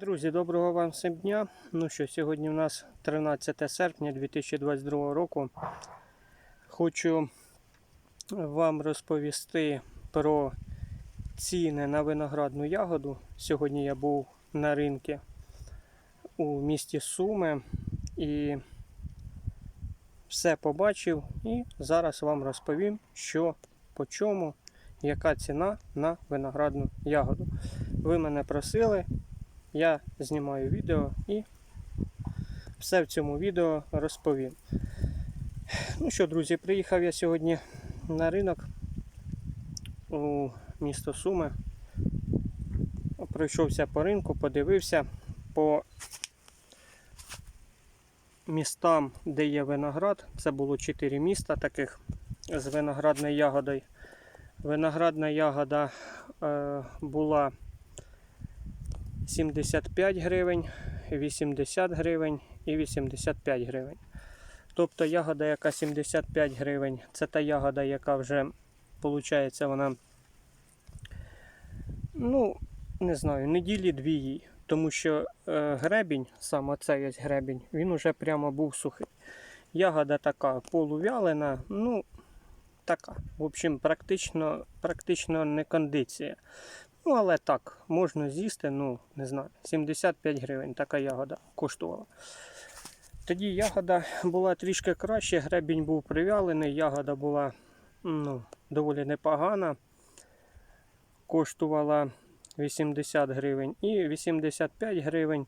Друзі, доброго вам всім дня. Ну що, сьогодні у нас 13 серпня 2022 року. Хочу вам розповісти про ціни на виноградну ягоду. Сьогодні я був на ринку у місті Суми і все побачив. І зараз вам розповім, що по чому, яка ціна на виноградну ягоду. Ви мене просили, я знімаю відео і все в цьому відео розповім. Ну що, друзі, приїхав я сьогодні на ринок у місто Суми. Пройшовся по ринку, подивився по містам, де є виноград. Це було 4 міста таких з виноградною ягодою. Виноградна ягода е, була 75 гривень, 80 гривень і 85 гривень. Тобто ягода, яка 75 гривень, це та ягода, яка вже, виходить, вона, ну, не знаю, неділі дві їй. Тому що е, гребінь, саме цей ось гребінь, він уже прямо був сухий. Ягода така полувялена, ну, така. В общем, практично, практично не кондиція. Ну, але так, можна з'їсти, ну, не знаю, 75 гривень така ягода коштувала. Тоді ягода була трішки краще, гребінь був привялений, ягода була ну, доволі непогана. Коштувала 80 гривень і 85 гривень.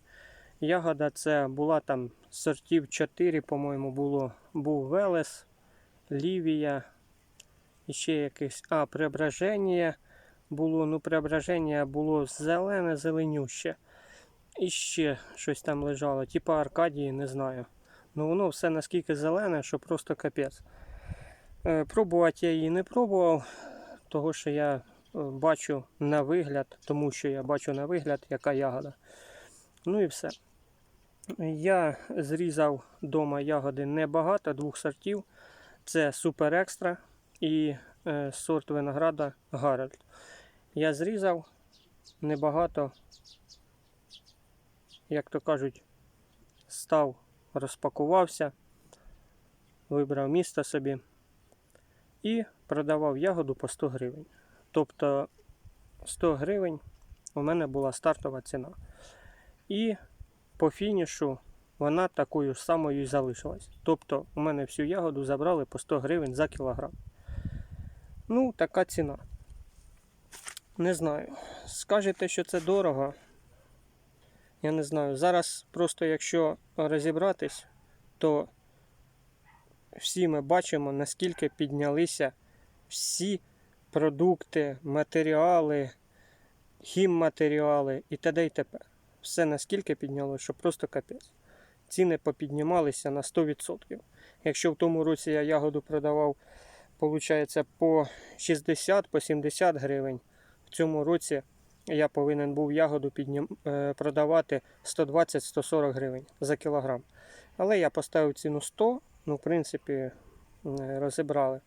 Ягода це була там сортів 4, по-моєму, було. Був Велес, Лівія, ще якесь, а, Преображення було, ну, преображення було зелене, зеленюще. І ще щось там лежало, типа Аркадії, не знаю. Ну воно все наскільки зелене, що просто капець. Е, пробувати я її не пробував, того що я е, бачу на вигляд, тому що я бачу на вигляд, яка ягода. Ну і все. Я зрізав вдома ягоди небагато, двох сортів. Це Супер Екстра і е, сорт винограда Гарольд. Я зрізав небагато, як то кажуть, став, розпакувався, вибрав місто собі і продавав ягоду по 100 гривень. Тобто 100 гривень у мене була стартова ціна. І по фінішу вона такою самою і залишилась. Тобто у мене всю ягоду забрали по 100 гривень за кілограм. Ну, така ціна. Не знаю. Скажете, що це дорого. Я не знаю. Зараз просто якщо розібратись, то всі ми бачимо, наскільки піднялися всі продукти, матеріали, хімматеріали і т.д. і т.п. Все наскільки піднялося, що просто капець. Ціни попіднімалися на 100%. Якщо в тому році я ягоду продавав, виходить, по 60 по 70 гривень. В цьому році я повинен був ягоду піднім... е, продавати 120-140 гривень за кілограм. Але я поставив ціну 100, ну, в принципі, розібрали.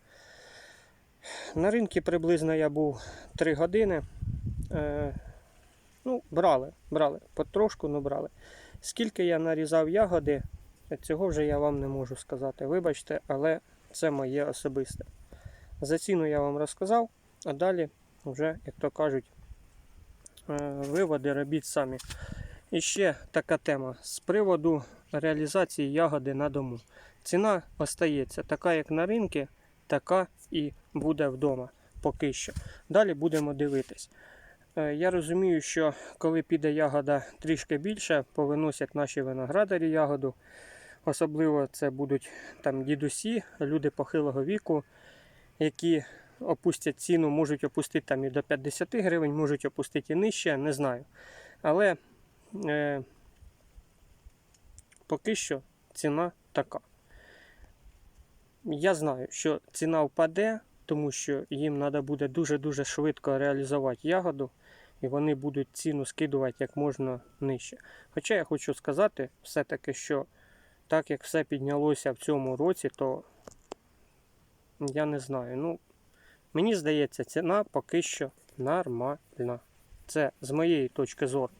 На ринку приблизно я був 3 години. Е, Ну, брали, брали, потрошку, ну брали. Скільки я нарізав ягоди, цього вже я вам не можу сказати. Вибачте, але це моє особисте. За ціну я вам розказав, а далі вже, як то кажуть, е, виводи робіть самі. І ще така тема з приводу реалізації ягоди на дому. Ціна остається така, як на ринку, така і буде вдома поки що. Далі будемо дивитись. Е, Я розумію, що коли піде ягода трішки більше, повиносять наші виноградарі ягоду. Особливо це будуть там дідусі, люди похилого віку, які опустять ціну, можуть опустити там і до 50 гривень, можуть опустити і нижче, не знаю. Але е, поки що ціна така. Я знаю, що ціна впаде, тому що їм треба буде дуже-дуже швидко реалізувати ягоду, і вони будуть ціну скидувати як можна нижче. Хоча я хочу сказати, все-таки, що так як все піднялося в цьому році, то я не знаю. Ну, Мені здається, ціна поки що нормальна. Це з моєї точки зору.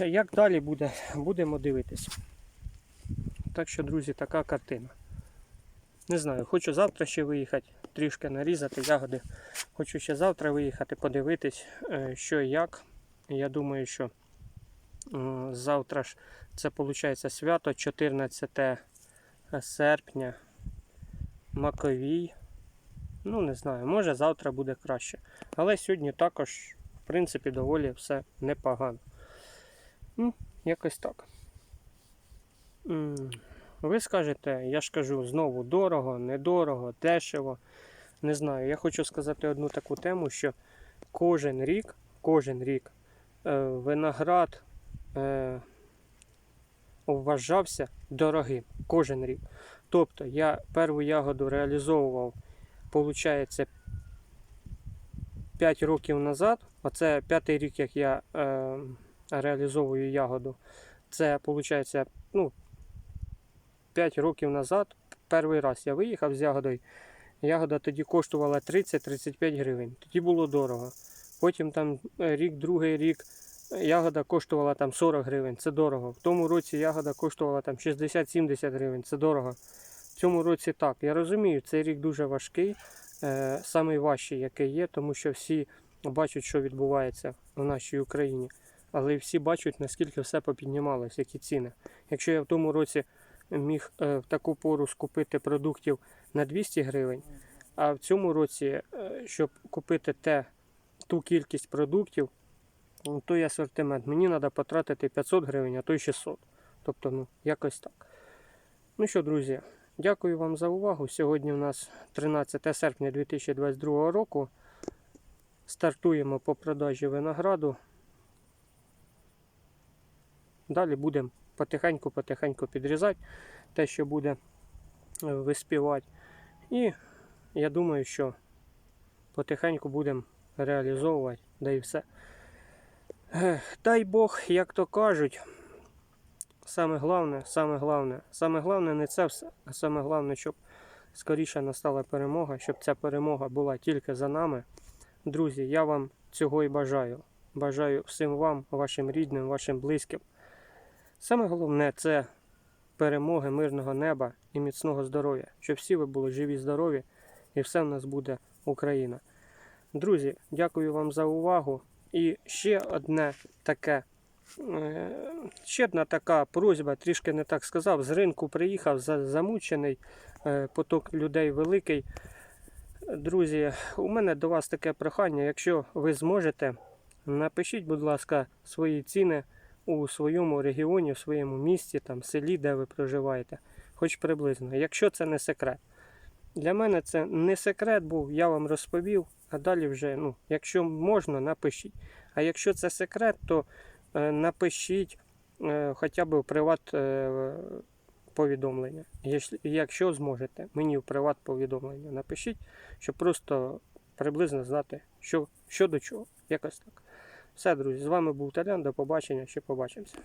Як далі буде, будемо дивитись. Так що, друзі, така картина. Не знаю, хочу завтра ще виїхати, трішки нарізати ягоди. Хочу ще завтра виїхати, подивитись, е, що і як. Я думаю, що е, завтра ж це виходить свято 14 серпня. Маковій. Ну, не знаю, може завтра буде краще. Але сьогодні також, в принципі, доволі все непогано. Ну, якось так. Ви скажете, я ж кажу, знову дорого, недорого, дешево. Не знаю. Я хочу сказати одну таку тему, що кожен рік, кожен рік е, виноград е, вважався дорогим. Кожен рік. Тобто я першу ягоду реалізовував, виходить, 5 років назад. Оце п'ятий рік, як я е, реалізовую ягоду. Це виходить, ну, 5 років назад, перший раз я виїхав з ягодою. Ягода тоді коштувала 30-35 гривень. Тоді було дорого. Потім там е, рік, другий рік ягода коштувала там 40 гривень, це дорого. В тому році ягода коштувала там 60-70 гривень, це дорого. Цьому році так. Я розумію, цей рік дуже важкий, е, самий який є, тому що всі бачать, що відбувається в нашій Україні. Але всі бачать, наскільки все попіднімалось, які ціни. Якщо я в тому році міг е, в таку пору скупити продуктів на 200 гривень, а в цьому році, е, щоб купити те, ту кількість продуктів, ну, той асортимент, мені треба потратити 500 гривень, а то й 600. Тобто, ну, якось так. Ну що, друзі, дякую вам за увагу. Сьогодні у нас 13 серпня 2022 року. Стартуємо по продажі винограду. Далі будемо потихеньку-потихеньку підрізати те, що буде е, виспівати. І я думаю, що потихеньку будемо реалізовувати, да і все. Дай Бог, як то кажуть, саме головне, саме головне, саме головне не це все, а саме головне, щоб скоріше настала перемога, щоб ця перемога була тільки за нами. Друзі, я вам цього і бажаю. Бажаю всім вам, вашим рідним, вашим близьким. Саме головне це перемоги, мирного неба і міцного здоров'я, щоб всі ви були живі, здорові, і все в нас буде Україна. Друзі, дякую вам за увагу. І ще одне таке, ще одна така просьба, трішки не так сказав. З ринку приїхав замучений, е, поток людей великий. Друзі, у мене до вас таке прохання. Якщо ви зможете, напишіть, будь ласка, свої ціни у своєму регіоні, в своєму місті, там, селі, де ви проживаєте, хоч приблизно, якщо це не секрет. Для мене це не секрет був, я вам розповів, а далі вже, ну, якщо можна, напишіть. А якщо це секрет, то е, напишіть е, хоча б в приват е, повідомлення. Якщо зможете, мені в приват повідомлення напишіть, щоб просто приблизно знати, що, що до чого. Якось так. Все, друзі, з вами був Талян, до побачення, ще побачимося.